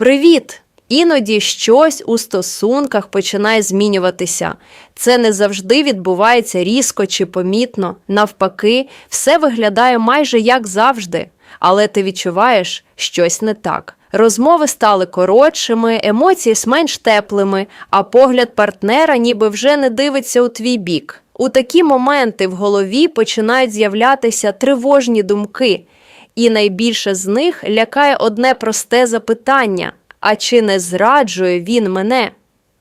Привіт! Іноді щось у стосунках починає змінюватися. Це не завжди відбувається різко чи помітно. Навпаки, все виглядає майже як завжди, але ти відчуваєш щось не так. Розмови стали коротшими, емоції менш теплими, а погляд партнера ніби вже не дивиться у твій бік. У такі моменти в голові починають з'являтися тривожні думки, і найбільше з них лякає одне просте запитання: а чи не зраджує він мене?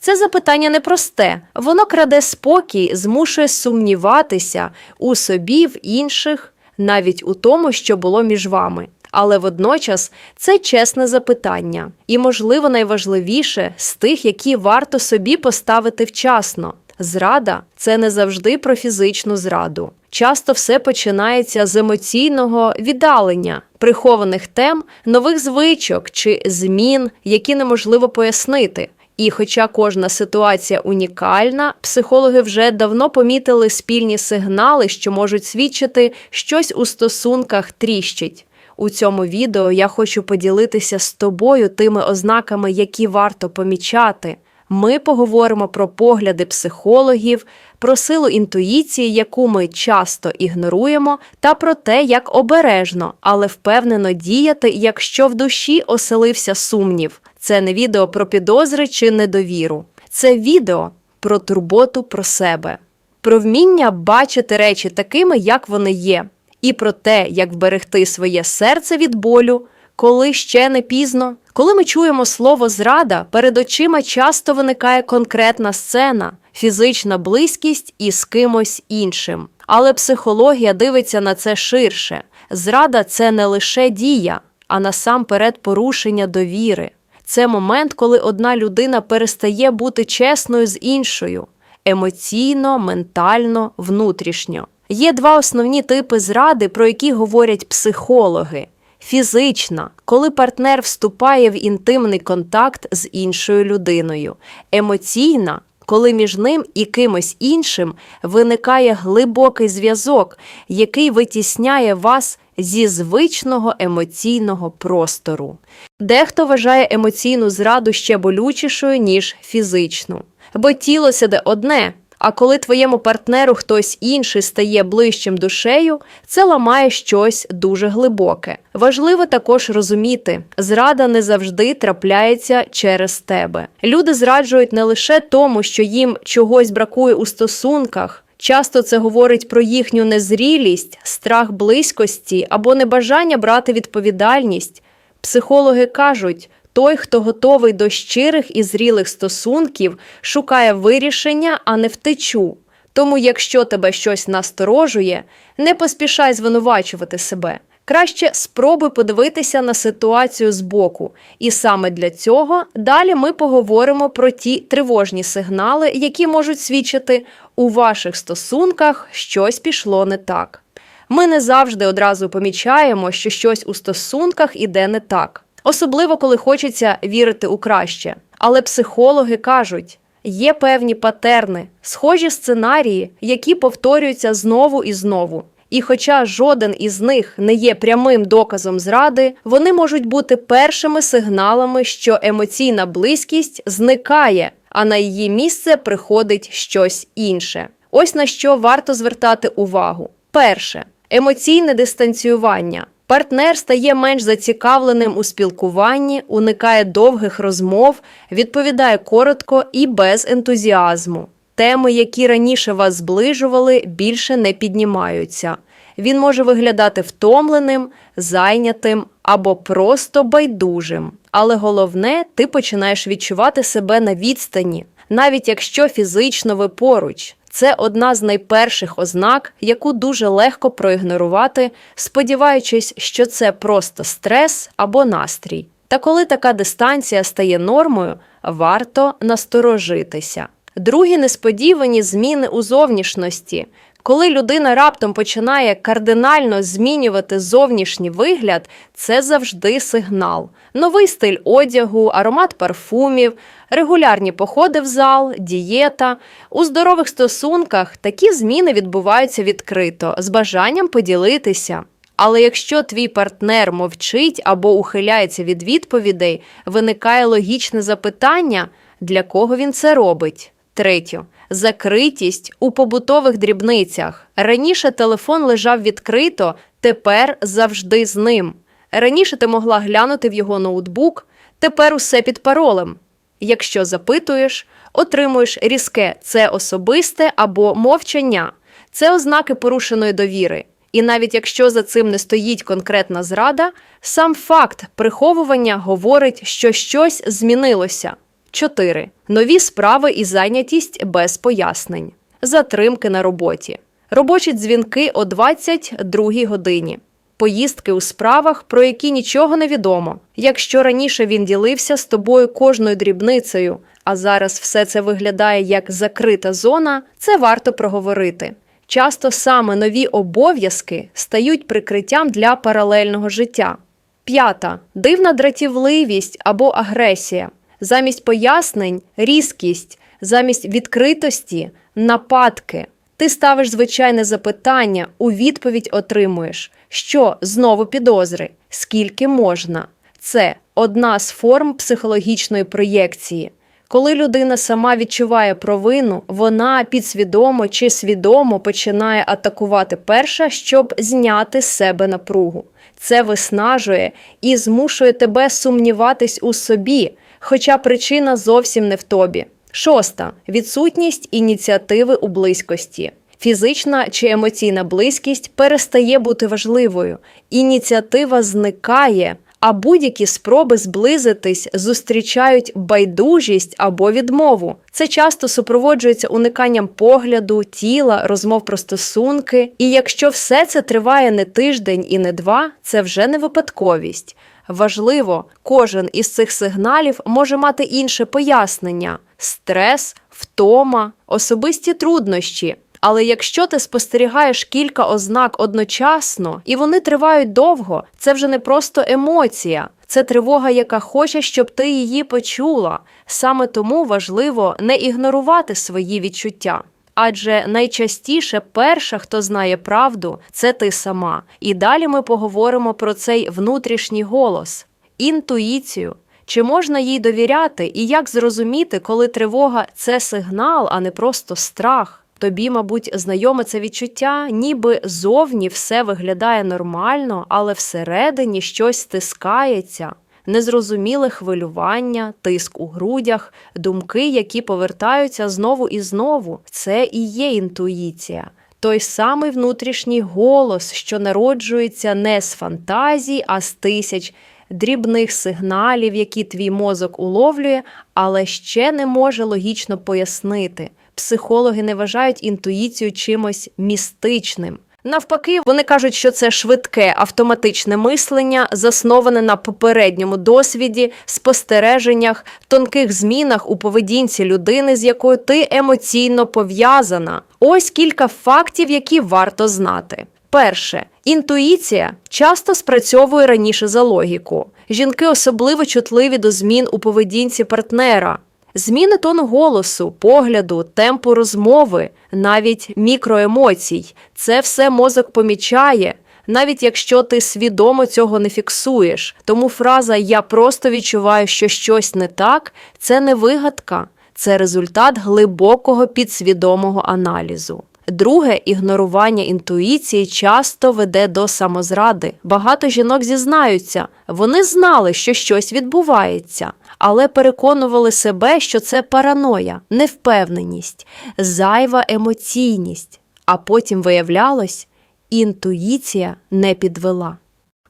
Це запитання непросте. Воно краде спокій, змушує сумніватися у собі, в інших, навіть у тому, що було між вами. Але водночас це чесне запитання, і, можливо, найважливіше з тих, які варто собі поставити вчасно. Зрада це не завжди про фізичну зраду. Часто все починається з емоційного віддалення, прихованих тем, нових звичок чи змін, які неможливо пояснити. І хоча кожна ситуація унікальна, психологи вже давно помітили спільні сигнали, що можуть свідчити, щось у стосунках тріщить. У цьому відео я хочу поділитися з тобою тими ознаками, які варто помічати. Ми поговоримо про погляди психологів, про силу інтуїції, яку ми часто ігноруємо, та про те, як обережно, але впевнено діяти, якщо в душі оселився сумнів. Це не відео про підозри чи недовіру. Це відео про турботу про себе, про вміння бачити речі такими, як вони є, і про те, як вберегти своє серце від болю, коли ще не пізно. Коли ми чуємо слово зрада, перед очима часто виникає конкретна сцена, фізична близькість із кимось іншим. Але психологія дивиться на це ширше. Зрада це не лише дія, а насамперед порушення довіри. Це момент, коли одна людина перестає бути чесною з іншою емоційно, ментально, внутрішньо. Є два основні типи зради, про які говорять психологи. Фізична, коли партнер вступає в інтимний контакт з іншою людиною. Емоційна, коли між ним і кимось іншим виникає глибокий зв'язок, який витісняє вас зі звичного емоційного простору. Дехто вважає емоційну зраду ще болючішою, ніж фізичну, бо тіло сяде одне. А коли твоєму партнеру хтось інший стає ближчим душею, це ламає щось дуже глибоке. Важливо також розуміти, зрада не завжди трапляється через тебе. Люди зраджують не лише тому, що їм чогось бракує у стосунках. Часто це говорить про їхню незрілість, страх близькості або небажання брати відповідальність. Психологи кажуть, той, хто готовий до щирих і зрілих стосунків, шукає вирішення, а не втечу. Тому, якщо тебе щось насторожує, не поспішай звинувачувати себе. Краще спробуй подивитися на ситуацію збоку. І саме для цього далі ми поговоримо про ті тривожні сигнали, які можуть свідчити у ваших стосунках щось пішло не так. Ми не завжди одразу помічаємо, що щось у стосунках іде не так особливо коли хочеться вірити у краще. Але психологи кажуть, є певні патерни, схожі сценарії, які повторюються знову і знову. І хоча жоден із них не є прямим доказом зради, вони можуть бути першими сигналами, що емоційна близькість зникає, а на її місце приходить щось інше. Ось на що варто звертати увагу. Перше емоційне дистанціювання. Партнер стає менш зацікавленим у спілкуванні, уникає довгих розмов, відповідає коротко і без ентузіазму. Теми, які раніше вас зближували, більше не піднімаються. Він може виглядати втомленим, зайнятим або просто байдужим. Але головне, ти починаєш відчувати себе на відстані, навіть якщо фізично ви поруч. Це одна з найперших ознак, яку дуже легко проігнорувати, сподіваючись, що це просто стрес або настрій. Та коли така дистанція стає нормою, варто насторожитися. Другі несподівані зміни у зовнішності. Коли людина раптом починає кардинально змінювати зовнішній вигляд, це завжди сигнал. Новий стиль одягу, аромат парфумів, регулярні походи в зал, дієта. У здорових стосунках такі зміни відбуваються відкрито, з бажанням поділитися. Але якщо твій партнер мовчить або ухиляється від відповідей, виникає логічне запитання, для кого він це робить. Третє. Закритість у побутових дрібницях. Раніше телефон лежав відкрито, тепер завжди з ним. Раніше ти могла глянути в його ноутбук, тепер усе під паролем. Якщо запитуєш, отримуєш різке це особисте або мовчання. Це ознаки порушеної довіри. І навіть якщо за цим не стоїть конкретна зрада, сам факт приховування говорить, що щось змінилося. 4. Нові справи і зайнятість без пояснень. Затримки на роботі. Робочі дзвінки о 22 годині. Поїздки у справах, про які нічого не відомо. Якщо раніше він ділився з тобою кожною дрібницею, а зараз все це виглядає як закрита зона, це варто проговорити. Часто саме нові обов'язки стають прикриттям для паралельного життя. П'ята дивна дратівливість або агресія. Замість пояснень різкість, замість відкритості нападки. Ти ставиш звичайне запитання, у відповідь отримуєш, що знову підозри, скільки можна. Це одна з форм психологічної проєкції. Коли людина сама відчуває провину, вона підсвідомо чи свідомо починає атакувати перша, щоб зняти з себе напругу. Це виснажує і змушує тебе сумніватись у собі, хоча причина зовсім не в тобі. Шоста відсутність ініціативи у близькості. Фізична чи емоційна близькість перестає бути важливою, ініціатива зникає, а будь-які спроби зблизитись зустрічають байдужість або відмову. Це часто супроводжується униканням погляду, тіла, розмов про стосунки. І якщо все це триває не тиждень і не два, це вже не випадковість. Важливо, кожен із цих сигналів може мати інше пояснення: стрес, втома, особисті труднощі. Але якщо ти спостерігаєш кілька ознак одночасно і вони тривають довго, це вже не просто емоція, це тривога, яка хоче, щоб ти її почула. Саме тому важливо не ігнорувати свої відчуття. Адже найчастіше перша, хто знає правду, це ти сама. І далі ми поговоримо про цей внутрішній голос, інтуїцію. Чи можна їй довіряти, і як зрозуміти, коли тривога це сигнал, а не просто страх? Тобі, мабуть, знайоме це відчуття, ніби зовні все виглядає нормально, але всередині щось стискається. Незрозуміле хвилювання, тиск у грудях, думки, які повертаються знову і знову. Це і є інтуїція. Той самий внутрішній голос, що народжується не з фантазій, а з тисяч дрібних сигналів, які твій мозок уловлює, але ще не може логічно пояснити. Психологи не вважають інтуїцію чимось містичним. Навпаки, вони кажуть, що це швидке автоматичне мислення, засноване на попередньому досвіді, спостереженнях, тонких змінах у поведінці людини, з якою ти емоційно пов'язана. Ось кілька фактів, які варто знати. Перше, інтуїція часто спрацьовує раніше за логіку. Жінки особливо чутливі до змін у поведінці партнера. Зміни тону голосу, погляду, темпу розмови, навіть мікроемоцій це все мозок помічає, навіть якщо ти свідомо цього не фіксуєш. Тому фраза Я просто відчуваю, що щось не так це не вигадка, це результат глибокого підсвідомого аналізу. Друге, ігнорування інтуїції часто веде до самозради. Багато жінок зізнаються, вони знали, що щось відбувається, але переконували себе, що це параноя, невпевненість, зайва емоційність. А потім виявлялось, інтуїція не підвела.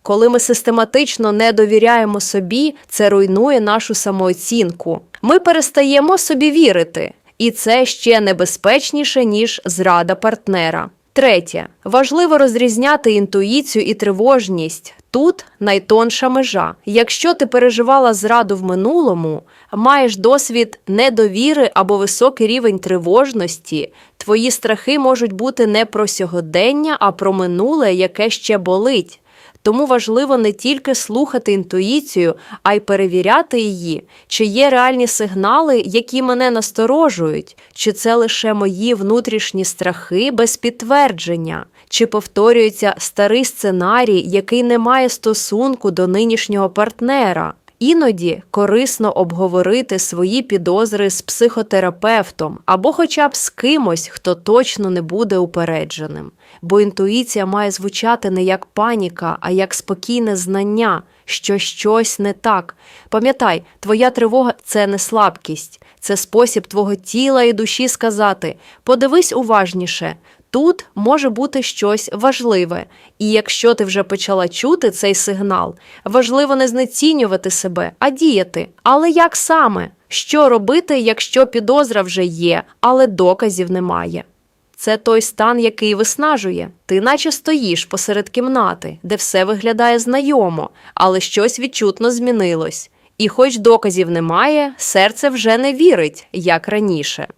Коли ми систематично не довіряємо собі, це руйнує нашу самооцінку. Ми перестаємо собі вірити. І це ще небезпечніше, ніж зрада партнера. Третє, важливо розрізняти інтуїцію і тривожність. Тут найтонша межа. Якщо ти переживала зраду в минулому, маєш досвід недовіри або високий рівень тривожності, твої страхи можуть бути не про сьогодення, а про минуле, яке ще болить. Тому важливо не тільки слухати інтуїцію, а й перевіряти її, чи є реальні сигнали, які мене насторожують, чи це лише мої внутрішні страхи без підтвердження, чи повторюється старий сценарій, який не має стосунку до нинішнього партнера. Іноді корисно обговорити свої підозри з психотерапевтом або хоча б з кимось, хто точно не буде упередженим. Бо інтуїція має звучати не як паніка, а як спокійне знання, що щось не так. Пам'ятай, твоя тривога це не слабкість, це спосіб твого тіла і душі сказати: подивись уважніше. Тут може бути щось важливе, і якщо ти вже почала чути цей сигнал, важливо не знецінювати себе, а діяти. Але як саме? Що робити, якщо підозра вже є, але доказів немає? Це той стан, який виснажує. Ти наче стоїш посеред кімнати, де все виглядає знайомо, але щось відчутно змінилось. І хоч доказів немає, серце вже не вірить, як раніше.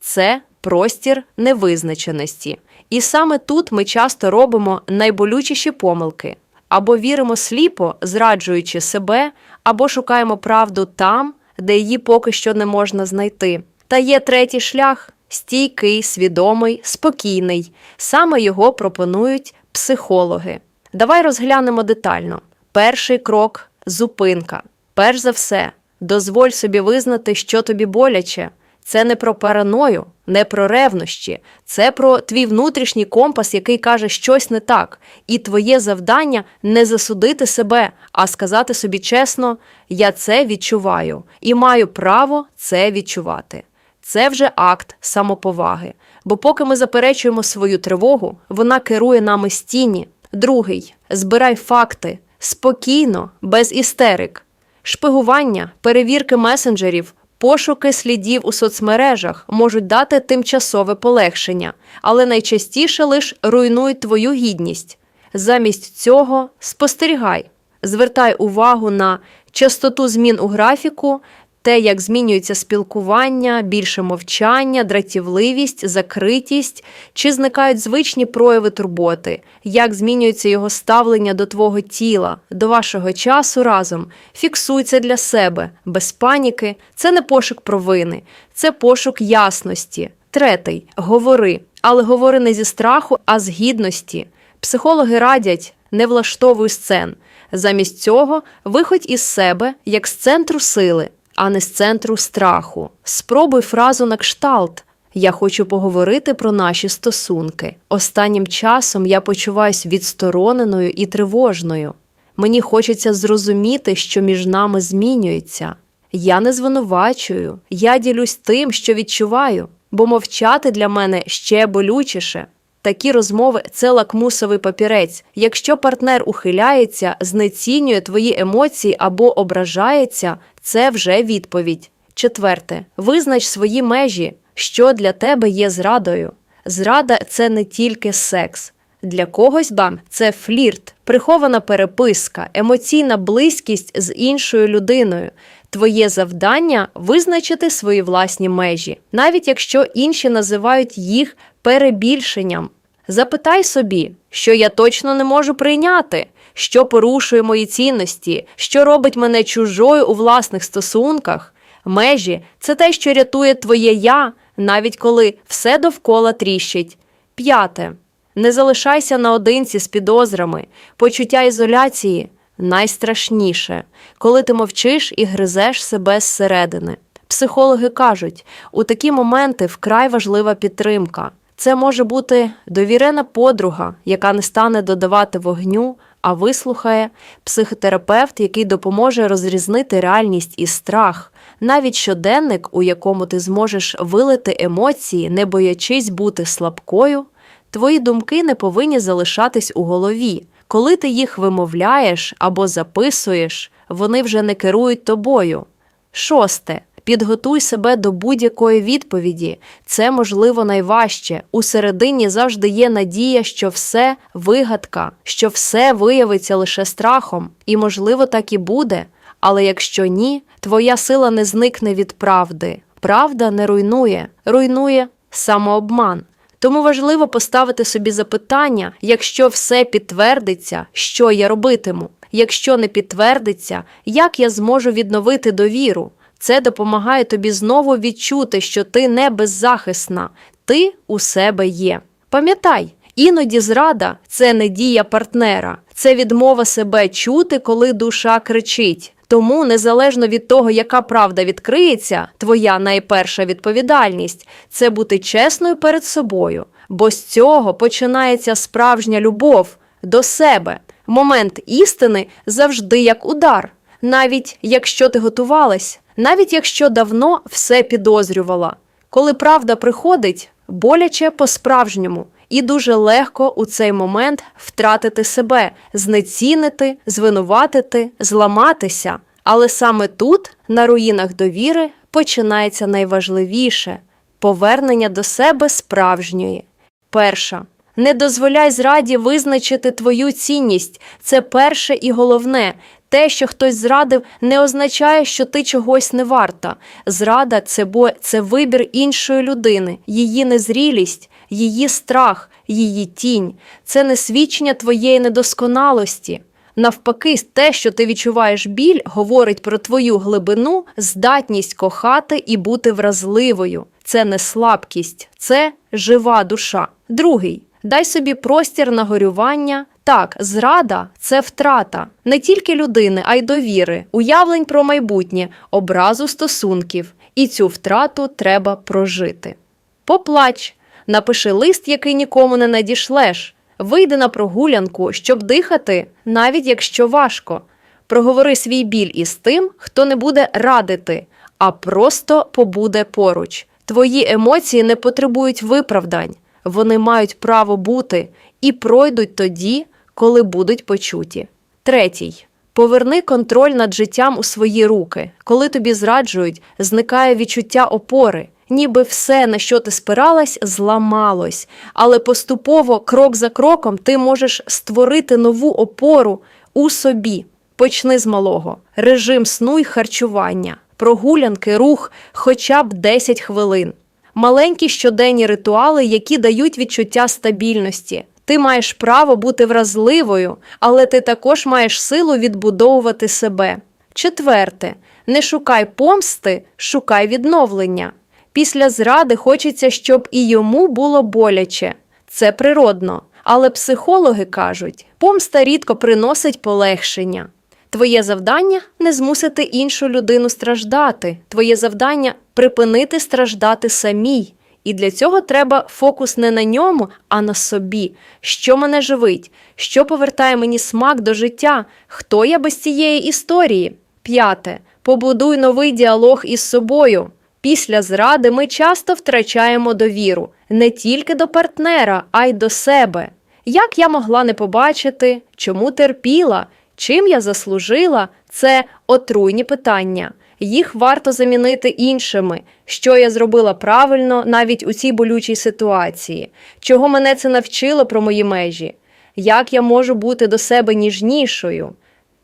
Це простір невизначеності. І саме тут ми часто робимо найболючіші помилки або віримо сліпо, зраджуючи себе, або шукаємо правду там, де її поки що не можна знайти. Та є третій шлях стійкий, свідомий, спокійний. Саме його пропонують психологи. Давай розглянемо детально. Перший крок зупинка. Перш за все, дозволь собі визнати, що тобі боляче. Це не про параною, не про ревнощі, це про твій внутрішній компас, який каже щось не так. І твоє завдання не засудити себе, а сказати собі чесно: я це відчуваю і маю право це відчувати. Це вже акт самоповаги. Бо поки ми заперечуємо свою тривогу, вона керує нами з тіні. Другий збирай факти спокійно, без істерик. Шпигування, перевірки месенджерів, пошуки слідів у соцмережах можуть дати тимчасове полегшення, але найчастіше лише руйнують твою гідність. Замість цього спостерігай, звертай увагу на частоту змін у графіку, те, як змінюється спілкування, більше мовчання, дратівливість, закритість, чи зникають звичні прояви турботи, як змінюється його ставлення до твого тіла, до вашого часу разом. Фіксуй для себе, без паніки. Це не пошук провини, це пошук ясності. Третий говори, але говори не зі страху, а з гідності. Психологи радять не влаштовуй сцен. Замість цього виходь із себе як з центру сили, а не з центру страху. Спробуй фразу на кшталт. Я хочу поговорити про наші стосунки. Останнім часом я почуваюсь відстороненою і тривожною. Мені хочеться зрозуміти, що між нами змінюється. Я не звинувачую, я ділюсь тим, що відчуваю, бо мовчати для мене ще болючіше. Такі розмови це лакмусовий папірець. Якщо партнер ухиляється, знецінює твої емоції або ображається, це вже відповідь. Четверте, визнач свої межі, що для тебе є зрадою. Зрада це не тільки секс. Для когось бам, це флірт, прихована переписка, емоційна близькість з іншою людиною. Твоє завдання визначити свої власні межі, навіть якщо інші називають їх перебільшенням. Запитай собі, що я точно не можу прийняти, що порушує мої цінності, що робить мене чужою у власних стосунках. Межі це те, що рятує твоє я, навіть коли все довкола тріщить. П'яте. Не залишайся наодинці з підозрами. Почуття ізоляції найстрашніше, коли ти мовчиш і гризеш себе зсередини. Психологи кажуть, у такі моменти вкрай важлива підтримка. Це може бути довірена подруга, яка не стане додавати вогню, а вислухає, психотерапевт, який допоможе розрізнити реальність і страх, навіть щоденник, у якому ти зможеш вилити емоції, не боячись бути слабкою. Твої думки не повинні залишатись у голові. Коли ти їх вимовляєш або записуєш, вони вже не керують тобою. Шосте. Підготуй себе до будь-якої відповіді. Це можливо найважче. У середині завжди є надія, що все вигадка, що все виявиться лише страхом, і, можливо, так і буде. Але якщо ні, твоя сила не зникне від правди. Правда не руйнує, руйнує самообман. Тому важливо поставити собі запитання, якщо все підтвердиться, що я робитиму. Якщо не підтвердиться, як я зможу відновити довіру? Це допомагає тобі знову відчути, що ти не беззахисна, ти у себе є. Пам'ятай, іноді зрада це не дія партнера, це відмова себе чути, коли душа кричить. Тому, незалежно від того, яка правда відкриється, твоя найперша відповідальність це бути чесною перед собою, бо з цього починається справжня любов до себе. Момент істини завжди як удар, навіть якщо ти готувалась, навіть якщо давно все підозрювала. Коли правда приходить, боляче по-справжньому, і дуже легко у цей момент втратити себе, знецінити, звинуватити, зламатися. Але саме тут, на руїнах довіри, починається найважливіше повернення до себе справжньої. Перша. Не дозволяй зраді визначити твою цінність. Це перше і головне. Те, що хтось зрадив, не означає, що ти чогось не варта. Зрада це бо це вибір іншої людини, її незрілість, її страх, її тінь. Це не свідчення твоєї недосконалості. Навпаки, те, що ти відчуваєш біль, говорить про твою глибину, здатність кохати і бути вразливою. Це не слабкість, це жива душа. Другий. Дай собі простір на горювання. Так, зрада це втрата не тільки людини, а й довіри, уявлень про майбутнє, образу стосунків. І цю втрату треба прожити. Поплач, напиши лист, який нікому не надішлеш. Вийди на прогулянку, щоб дихати, навіть якщо важко. Проговори свій біль із тим, хто не буде радити, а просто побуде поруч. Твої емоції не потребують виправдань, вони мають право бути і пройдуть тоді, коли будуть почуті. Третій. Поверни контроль над життям у свої руки. Коли тобі зраджують, зникає відчуття опори, ніби все, на що ти спиралась, зламалось. Але поступово, крок за кроком, ти можеш створити нову опору у собі. Почни з малого: режим сну й харчування, прогулянки, рух хоча б 10 хвилин. Маленькі щоденні ритуали, які дають відчуття стабільності. Ти маєш право бути вразливою, але ти також маєш силу відбудовувати себе. Четверте, не шукай помсти, шукай відновлення. Після зради хочеться, щоб і йому було боляче. Це природно. Але психологи кажуть, помста рідко приносить полегшення. Твоє завдання не змусити іншу людину страждати. Твоє завдання припинити страждати самій. І для цього треба фокус не на ньому, а на собі. Що мене живить, що повертає мені смак до життя, хто я без цієї історії. П'яте. Побудуй новий діалог із собою. Після зради ми часто втрачаємо довіру не тільки до партнера, а й до себе. Як я могла не побачити, чому терпіла, чим я заслужила, це отруйні питання. Їх варто замінити іншими, що я зробила правильно навіть у цій болючій ситуації, чого мене це навчило про мої межі, як я можу бути до себе ніжнішою.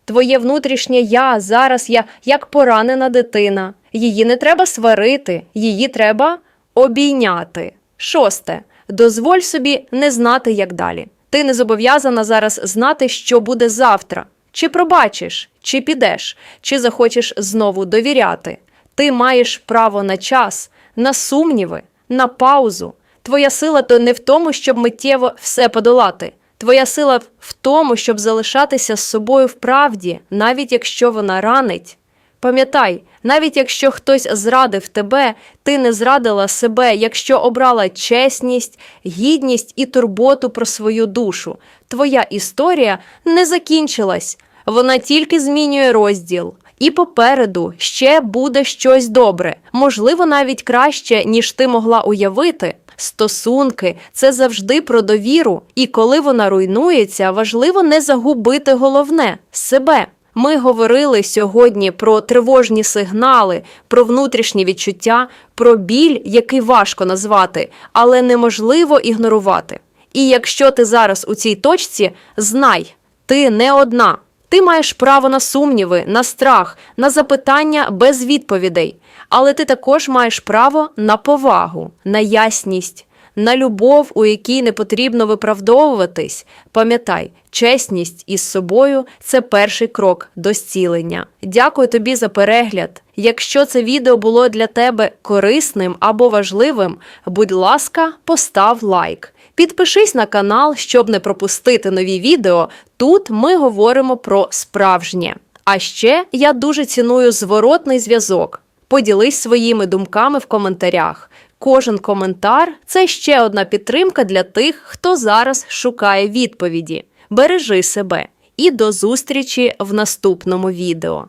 Твоє внутрішнє я зараз я як поранена дитина. Її не треба сварити, її треба обійняти. Шосте. Дозволь собі не знати, як далі. Ти не зобов'язана зараз знати, що буде завтра. Чи пробачиш, чи підеш, чи захочеш знову довіряти. Ти маєш право на час, на сумніви, на паузу. Твоя сила то не в тому, щоб миттєво все подолати. Твоя сила в тому, щоб залишатися з собою в правді, навіть якщо вона ранить. Пам'ятай, навіть якщо хтось зрадив тебе, ти не зрадила себе, якщо обрала чесність, гідність і турботу про свою душу. Твоя історія не закінчилась, вона тільки змінює розділ. І попереду ще буде щось добре, можливо, навіть краще, ніж ти могла уявити. Стосунки це завжди про довіру, і коли вона руйнується, важливо не загубити головне себе. Ми говорили сьогодні про тривожні сигнали, про внутрішні відчуття, про біль, який важко назвати, але неможливо ігнорувати. І якщо ти зараз у цій точці, знай, ти не одна. Ти маєш право на сумніви, на страх, на запитання без відповідей, але ти також маєш право на повагу, на ясність, на любов, у якій не потрібно виправдовуватись. Пам'ятай, чесність із собою це перший крок до зцілення. Дякую тобі за перегляд. Якщо це відео було для тебе корисним або важливим, будь ласка, постав лайк. Підпишись на канал, щоб не пропустити нові відео. Тут ми говоримо про справжнє. А ще я дуже ціную зворотний зв'язок. Поділись своїми думками в коментарях. Кожен коментар це ще одна підтримка для тих, хто зараз шукає відповіді. Бережи себе і до зустрічі в наступному відео.